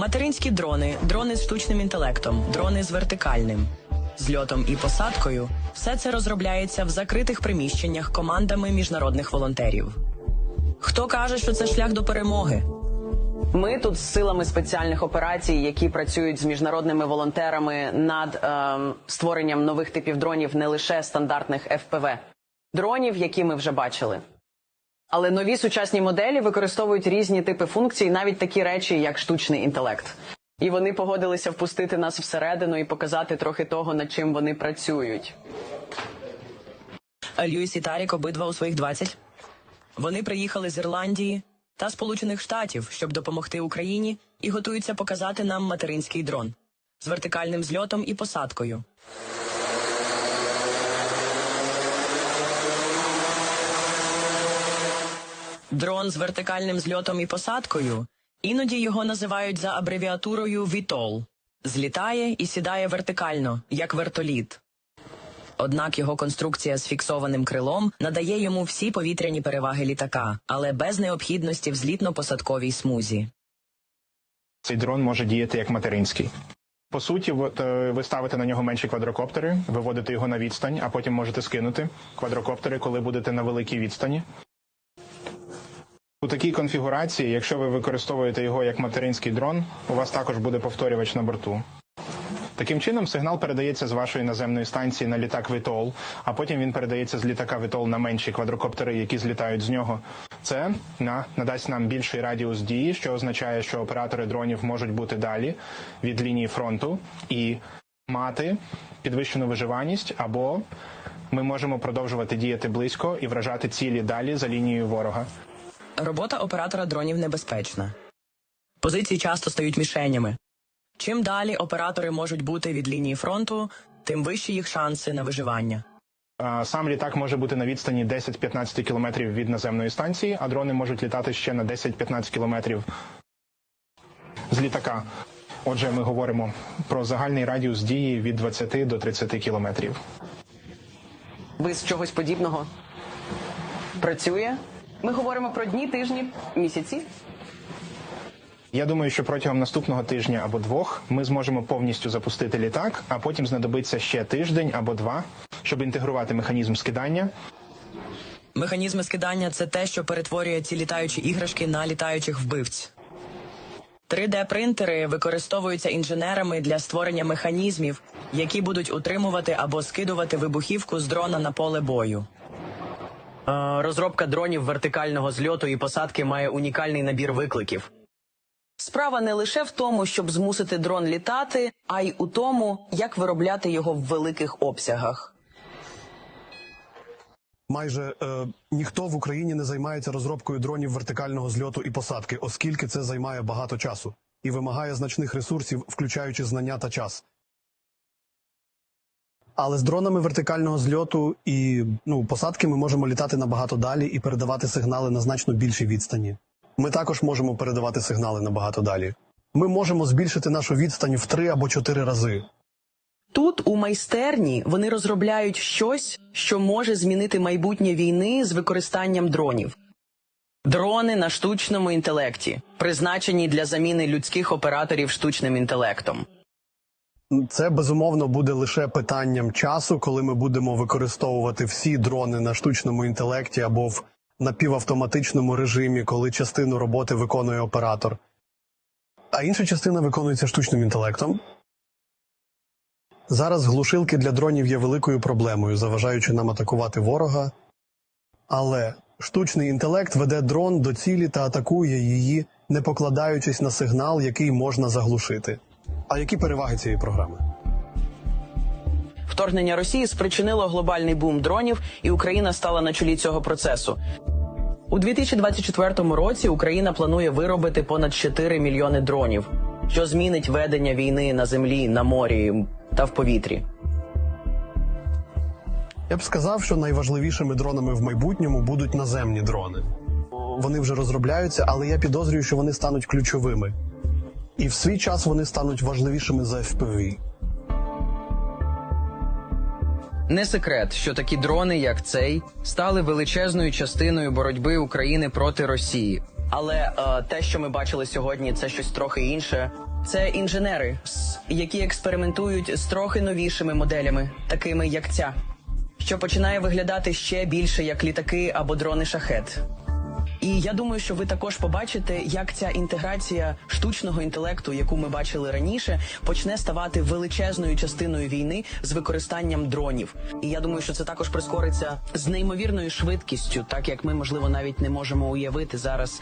Материнські дрони, дрони з штучним інтелектом, дрони з вертикальним зльотом і посадкою. Все це розробляється в закритих приміщеннях командами міжнародних волонтерів. Хто каже, що це шлях до перемоги? Ми тут з силами спеціальних операцій, які працюють з міжнародними волонтерами над ем, створенням нових типів дронів, не лише стандартних FPV. дронів, які ми вже бачили. Але нові сучасні моделі використовують різні типи функцій, навіть такі речі, як штучний інтелект. І вони погодилися впустити нас всередину і показати трохи того, над чим вони працюють. Льюіс і Тарік обидва у своїх 20. Вони приїхали з Ірландії та Сполучених Штатів, щоб допомогти Україні, і готуються показати нам материнський дрон з вертикальним зльотом і посадкою. Дрон з вертикальним зльотом і посадкою. Іноді його називають за абревіатурою VTOL. Злітає і сідає вертикально, як вертоліт. Однак його конструкція з фіксованим крилом надає йому всі повітряні переваги літака, але без необхідності в злітно-посадковій смузі. Цей дрон може діяти як материнський. По суті, от, е, ви ставите на нього менші квадрокоптери, виводите його на відстань, а потім можете скинути квадрокоптери, коли будете на великій відстані. У такій конфігурації, якщо ви використовуєте його як материнський дрон, у вас також буде повторювач на борту. Таким чином, сигнал передається з вашої наземної станції на літак Вітол, а потім він передається з літака Вітол на менші квадрокоптери, які злітають з нього. Це на, надасть нам більший радіус дії, що означає, що оператори дронів можуть бути далі від лінії фронту і мати підвищену виживаність, або ми можемо продовжувати діяти близько і вражати цілі далі за лінією ворога. Робота оператора дронів небезпечна. Позиції часто стають мішенями. Чим далі оператори можуть бути від лінії фронту, тим вищі їх шанси на виживання. Сам літак може бути на відстані 10-15 кілометрів від наземної станції, а дрони можуть літати ще на 10-15 кілометрів з літака. Отже, ми говоримо про загальний радіус дії від 20 до 30 кілометрів. Ви з чогось подібного працює? Ми говоримо про дні, тижні, місяці. Я думаю, що протягом наступного тижня або двох ми зможемо повністю запустити літак, а потім знадобиться ще тиждень або два, щоб інтегрувати механізм скидання. Механізми скидання це те, що перетворює ці літаючі іграшки на літаючих вбивць. 3D-принтери використовуються інженерами для створення механізмів, які будуть утримувати або скидувати вибухівку з дрона на поле бою. Е, Розробка дронів вертикального зльоту і посадки має унікальний набір викликів. Справа не лише в тому, щоб змусити дрон літати, а й у тому, як виробляти його в великих обсягах. Майже е, ніхто в Україні не займається розробкою дронів вертикального зльоту і посадки, оскільки це займає багато часу і вимагає значних ресурсів, включаючи знання та час. Але з дронами вертикального зльоту і ну, посадки ми можемо літати набагато далі і передавати сигнали на значно більшій відстані. Ми також можемо передавати сигнали набагато далі. Ми можемо збільшити нашу відстань в три або чотири рази. Тут, у майстерні, вони розробляють щось, що може змінити майбутнє війни з використанням дронів. Дрони на штучному інтелекті, призначені для заміни людських операторів штучним інтелектом. Це безумовно буде лише питанням часу, коли ми будемо використовувати всі дрони на штучному інтелекті або в напівавтоматичному режимі, коли частину роботи виконує оператор. А інша частина виконується штучним інтелектом. Зараз глушилки для дронів є великою проблемою, заважаючи нам атакувати ворога. Але штучний інтелект веде дрон до цілі та атакує її, не покладаючись на сигнал, який можна заглушити. А які переваги цієї програми? Вторгнення Росії спричинило глобальний бум дронів, і Україна стала на чолі цього процесу. У 2024 році Україна планує виробити понад 4 мільйони дронів, що змінить ведення війни на землі, на морі та в повітрі. Я б сказав, що найважливішими дронами в майбутньому будуть наземні дрони. Вони вже розробляються, але я підозрюю, що вони стануть ключовими. І в свій час вони стануть важливішими за FPV. Не секрет, що такі дрони, як цей, стали величезною частиною боротьби України проти Росії. Але е, те, що ми бачили сьогодні, це щось трохи інше. Це інженери, які експериментують з трохи новішими моделями, такими як ця, що починає виглядати ще більше як літаки або дрони шахет. І я думаю, що ви також побачите, як ця інтеграція штучного інтелекту, яку ми бачили раніше, почне ставати величезною частиною війни з використанням дронів. І я думаю, що це також прискориться з неймовірною швидкістю, так як ми можливо навіть не можемо уявити зараз.